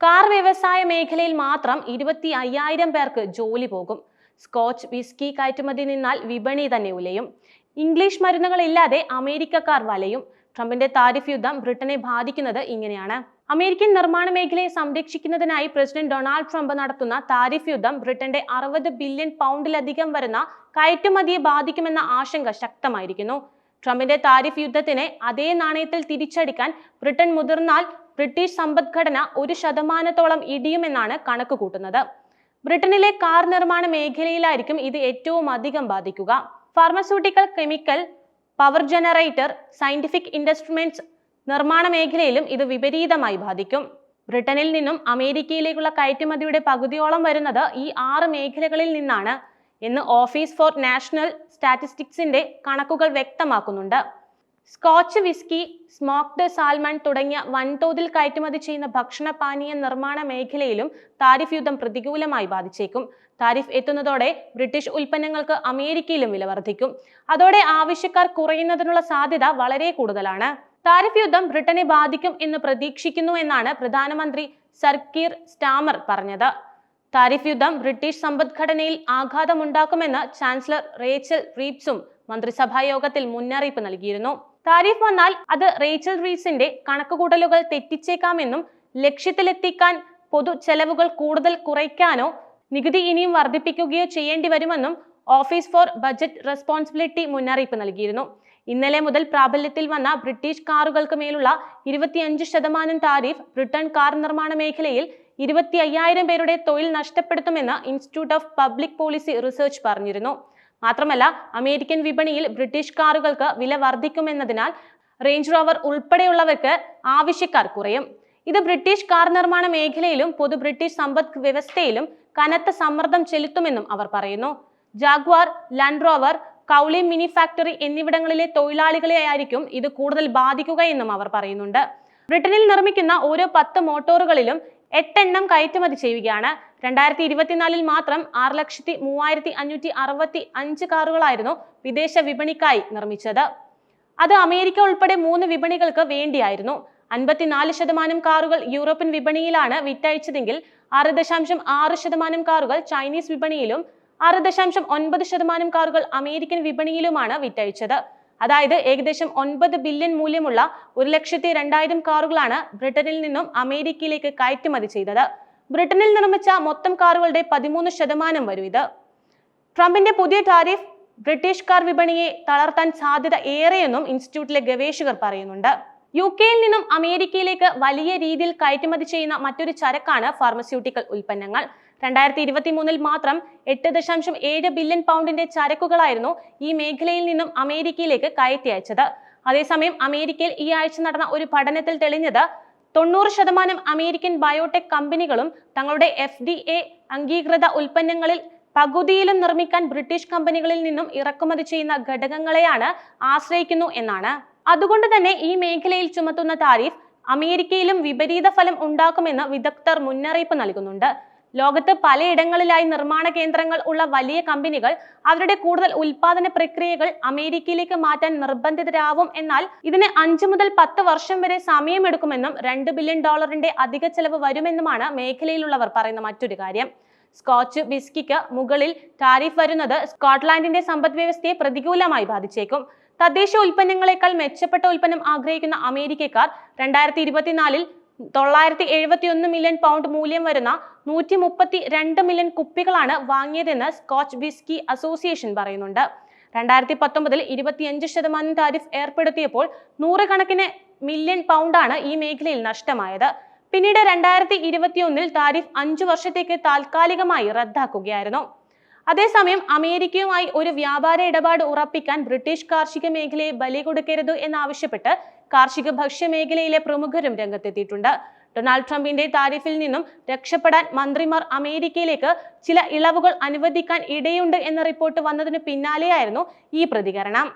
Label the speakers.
Speaker 1: Car വ്യവസായ മേഖലയിൽ മാത്രം ഇരുപത്തി അയ്യായിരം പേർക്ക് ജോലി പോകും. സ്കോച്ച് വിസ്കി കയറ്റുമതി നിന്നാൽ വിപണി തന്നെ ഉലയും. ഇംഗ്ലീഷ് മരുന്നുകളില്ലാതെ അമേരിക്കക്കാർ വലയും. ട്രംപിന്റെ താരിഫ് യുദ്ധം ബ്രിട്ടനെ ബാധിക്കുന്നത് ഇങ്ങനെയാണ്. അമേരിക്കൻ നിർമ്മാണ മേഖലയെ സംരക്ഷിക്കുന്നതിനായി പ്രസിഡന്റ് ഡൊണാൾഡ് ട്രംപ് നടത്തുന്ന താരിഫ് യുദ്ധം ബ്രിട്ടന്റെ അറുപത് ബില്യൺ പൗണ്ടിലധികം വരുന്ന കയറ്റുമതിയെ ബാധിക്കുമെന്ന ആശങ്ക ശക്തമായിരിക്കുന്നു. ട്രംപിന്റെ താരിഫ് യുദ്ധത്തിനെ അതേ നാണയത്തിൽ തിരിച്ചടിക്കാൻ ബ്രിട്ടൻ മുതിർന്നാൽ ബ്രിട്ടീഷ് സമ്പദ്ഘടന ഒരു ശതമാനത്തോളം ഇടിയുമെന്നാണ് കണക്ക് കൂട്ടുന്നത്. ബ്രിട്ടനിലെ കാർ നിർമ്മാണ മേഖലയിലായിരിക്കും ഇത് ഏറ്റവും അധികം ബാധിക്കുക. Pharmaceutical chemical power generator scientific instruments നിർമ്മാണ മേഖലയിലും ഇത് വിപരീതമായി ബാധിക്കും. ബ്രിട്ടനിൽ നിന്നും അമേരിക്കയിലേക്കുള്ള കയറ്റുമതിയുടെ പകുതിയോളം വരുന്നത് ഈ ആറ് മേഖലകളിൽ നിന്നാണ്. എന്ന് ഓഫീസ് ഫോർ നാഷണൽ സ്റ്റാറ്റിസ്റ്റിക്സിന്റെ കണക്കുകൾ വ്യക്തമാക്കുന്നുണ്ട്. സ്കോച്ച് വിസ്കി സ്മോക്ഡ് സാൽമൺ തുടങ്ങിയ വൻതോതിൽ കയറ്റുമതി ചെയ്യുന്ന ഭക്ഷണ പാനീയ നിർമ്മാണ മേഖലയിലും താരിഫ് യുദ്ധം പ്രതികൂലമായി ബാധിച്ചേക്കും. താരിഫ് എത്തുന്നതോടെ ബ്രിട്ടീഷ് ഉൽപ്പന്നങ്ങൾക്ക് അമേരിക്കയിലും വില വർദ്ധിക്കും. അതോടെ ആവശ്യക്കാർ കുറയുന്നതിനുള്ള സാധ്യത വളരെ കൂടുതലാണ്. താരിഫ് യുദ്ധം ബ്രിട്ടനെ ബാധിക്കും എന്ന് പ്രതീക്ഷിക്കുന്നു എന്നാണ് പ്രധാനമന്ത്രി സർക്കീർ സ്റ്റാമർ പറഞ്ഞത്. താരിഫ് യുദ്ധം ബ്രിട്ടീഷ് സമ്പദ്ഘടനയിൽ ആഘാതമുണ്ടാക്കുമെന്ന് ചാൻസലർ റേച്ചൽ റീപ്സും മന്ത്രിസഭാ യോഗത്തിൽ മുന്നറിയിപ്പ് നൽകിയിരുന്നു. താരിഫ് വന്നാൽ അത് റേച്ചൽ റീസിന്റെ കണക്കുകൂട്ടലുകൾ തെറ്റിച്ചേക്കാമെന്നും ലക്ഷ്യത്തിലെത്തിക്കാൻ പൊതു ചെലവുകൾ കൂടുതൽ കുറയ്ക്കാനോ നികുതി ഇനിയും വർദ്ധിപ്പിക്കുകയോ ചെയ്യേണ്ടി വരുമെന്നും ഓഫീസ് ഫോർ ബജറ്റ് റെസ്പോൺസിബിലിറ്റി മുന്നറിയിപ്പ് നൽകിയിരുന്നു. ഇന്നലെ മുതൽ പ്രാബല്യത്തിൽ വന്ന ബ്രിട്ടീഷ് കാറുകൾക്ക് മേലുള്ള ഇരുപത്തിയഞ്ച് ശതമാനം താരിഫ് ബ്രിട്ടൻ കാർ നിർമ്മാണ മേഖലയിൽ ഇരുപത്തി അയ്യായിരം പേരുടെ തൊഴിൽ നഷ്ടപ്പെടുത്തുമെന്ന് institute of public policy research പറഞ്ഞിരുന്നു. മാത്രമല്ല അമേരിക്കൻ വിപണിയിൽ ബ്രിട്ടീഷ് കാറുകൾക്ക് വില വർദ്ധിക്കുമെന്നതിനാൽ റേഞ്ച് റോവർ ഉൾപ്പെടെയുള്ളവർക്ക് ആവശ്യക്കാർ കുറയും. ഇത് ബ്രിട്ടീഷ് കാർ നിർമ്മാണ മേഖലയിലും പൊതു ബ്രിട്ടീഷ് സമ്പദ് വ്യവസ്ഥയിലും കനത്ത സമ്മർദ്ദം ചെലുത്തുമെന്നും അവർ പറയുന്നു. Jaguar Land Rover Cowley Mini factory എന്നിവിടങ്ങളിലെ തൊഴിലാളികളെ ആയിരിക്കും ഇത് കൂടുതൽ ബാധിക്കുക എന്നും അവർ പറയുന്നുണ്ട്. ബ്രിട്ടനിൽ നിർമ്മിക്കുന്ന ഓരോ പത്ത് മോട്ടോറുകളിലും എട്ടെണ്ണം കയറ്റുമതി ചെയ്യുകയാണ്. രണ്ടായിരത്തി ഇരുപത്തിനാലിൽ മാത്രം ആറ് ലക്ഷത്തി മൂവായിരത്തി അഞ്ഞൂറ്റി അറുപത്തി അഞ്ച് കാറുകളായിരുന്നു വിദേശ വിപണിക്കായി നിർമ്മിച്ചത്. അത് അമേരിക്ക ഉൾപ്പെടെ മൂന്ന് വിപണികൾക്ക് വേണ്ടിയായിരുന്നു. അൻപത്തിനാല് ശതമാനം കാറുകൾ യൂറോപ്യൻ വിപണിയിലാണ് വിറ്റഴിച്ചതെങ്കിൽ ആറ് ദശാംശം ആറ് ശതമാനം കാറുകൾ ചൈനീസ് വിപണിയിലും ആറ് ദശാംശം ഒൻപത് ശതമാനം കാറുകൾ അമേരിക്കൻ വിപണിയിലുമാണ് വിറ്റഴിച്ചത്. അതായത് ഏകദേശം ഒൻപത് ബില്യൺ മൂല്യമുള്ള ഒരു ലക്ഷത്തി രണ്ടായിരം കാറുകളാണ് ബ്രിട്ടനിൽ നിന്നും അമേരിക്കയിലേക്ക് കയറ്റുമതി ചെയ്തത്. ബ്രിട്ടനിൽ നിർമ്മിച്ച മൊത്തം കാറുകളുടെ പതിമൂന്ന് ശതമാനം വരും ഇത്. ട്രംപിന്റെ പുതിയ ടാരിഫ് ബ്രിട്ടീഷ് കാർ വിപണിയെ തളർത്താൻ സാധ്യത ഏറെയെന്നും ഇൻസ്റ്റിറ്റ്യൂട്ടിലെ ഗവേഷകർ പറയുന്നുണ്ട്. യു കെയിൽ നിന്നും അമേരിക്കയിലേക്ക് വലിയ രീതിയിൽ കയറ്റുമതി ചെയ്യുന്ന മറ്റൊരു ചരക്കാണ് ഫാർമസ്യൂട്ടിക്കൽ ഉൽപ്പന്നങ്ങൾ. രണ്ടായിരത്തി ഇരുപത്തി മൂന്നിൽ മാത്രം എട്ട് ദശാംശം ഏഴ് ബില്യൺ പൗണ്ടിന്റെ ചരക്കുകളായിരുന്നു ഈ മേഖലയിൽ നിന്നും അമേരിക്കയിലേക്ക് കയറ്റി അയച്ചത്. അതേസമയം അമേരിക്കയിൽ ഈ ആഴ്ച നടന്ന ഒരു പഠനത്തിൽ തെളിഞ്ഞത് തൊണ്ണൂറ് ശതമാനം അമേരിക്കൻ ബയോടെക് കമ്പനികളും തങ്ങളുടെ എഫ് ഡി എ അംഗീകൃത ഉൽപ്പന്നങ്ങളിൽ പകുതിയിലും നിർമ്മിക്കാൻ ബ്രിട്ടീഷ് കമ്പനികളിൽ നിന്നും ഇറക്കുമതി ചെയ്യുന്ന ഘടകങ്ങളെയാണ് ആശ്രയിക്കുന്നു എന്നാണ്. അതുകൊണ്ട് തന്നെ ഈ മേഖലയിൽ ചുമത്തുന്ന താരിഫ് അമേരിക്കയിലും വിപരീത ഫലം ഉണ്ടാക്കുമെന്ന് വിദഗ്ധർ മുന്നറിയിപ്പ് നൽകുന്നുണ്ട്. ലോകത്ത് പലയിടങ്ങളിലായി നിർമ്മാണ കേന്ദ്രങ്ങൾ ഉള്ള വലിയ കമ്പനികൾ അവരുടെ കൂടുതൽ ഉൽപാദന പ്രക്രിയകൾ അമേരിക്കയിലേക്ക് മാറ്റാൻ നിർബന്ധിതരാവും എന്നാൽ ഇതിന് അഞ്ചു മുതൽ പത്ത് വർഷം വരെ സമയമെടുക്കുമെന്നും രണ്ട് ബില്യൺ ഡോളറിന്റെ അധിക ചെലവ് വരുമെന്നുമാണ് മേഖലയിലുള്ളവർ പറയുന്ന മറ്റൊരു കാര്യം. സ്കോച്ച് വിസ്കിക്ക് മുകളിൽ ടാരിഫ് വരുന്നത് സ്കോട്ട്ലാൻഡിന്റെ സമ്പദ് വ്യവസ്ഥയെ പ്രതികൂലമായി ബാധിച്ചേക്കും. തദ്ദേശ ഉൽപ്പന്നങ്ങളെക്കാൾ മെച്ചപ്പെട്ട ഉൽപ്പന്നം ആഗ്രഹിക്കുന്ന അമേരിക്കക്കാർ രണ്ടായിരത്തി ഇരുപത്തിനാലിൽ തൊള്ളായിരത്തി എഴുപത്തി ഒന്ന് മില്യൺ പൗണ്ട് മൂല്യം വരുന്ന നൂറ്റി മുപ്പത്തി രണ്ട് മില്യൺ കുപ്പികളാണ് വാങ്ങിയതെന്ന് സ്കോച്ച് വിസ്കി അസോസിയേഷൻ പറയുന്നുണ്ട്. രണ്ടായിരത്തി പത്തൊമ്പതിൽ ഇരുപത്തിയഞ്ച് ശതമാനം താരിഫ് ഏർപ്പെടുത്തിയപ്പോൾ നൂറുകണക്കിന് മില്യൺ പൗണ്ടാണ് ഈ മേഖലയിൽ നഷ്ടമായത്. പിന്നീട് രണ്ടായിരത്തി ഇരുപത്തിയൊന്നിൽ താരിഫ് അഞ്ചു വർഷത്തേക്ക് താൽക്കാലികമായി റദ്ദാക്കുകയായിരുന്നു. അതേസമയം അമേരിക്കയുമായി ഒരു വ്യാപാര ഇടപാട് ഉറപ്പിക്കാൻ ബ്രിട്ടീഷ് കാർഷിക മേഖലയെ ബലി കൊടുക്കരുത് എന്നാവശ്യപ്പെട്ട് കാർഷിക ഭക്ഷ്യ മേഖലയിലെ പ്രമുഖരും രംഗത്തെത്തിയിട്ടുണ്ട്. ഡൊണാൾഡ് ട്രംപിന്റെ താരിഫിൽ നിന്നും രക്ഷപ്പെടാൻ മന്ത്രിമാർ അമേരിക്കയിലേക്ക് ചില ഇളവുകൾ അനുവദിക്കാൻ ഇടയുണ്ട് എന്ന റിപ്പോർട്ട് വന്നതിന് പിന്നാലെയായിരുന്നു ഈ പ്രതികരണം.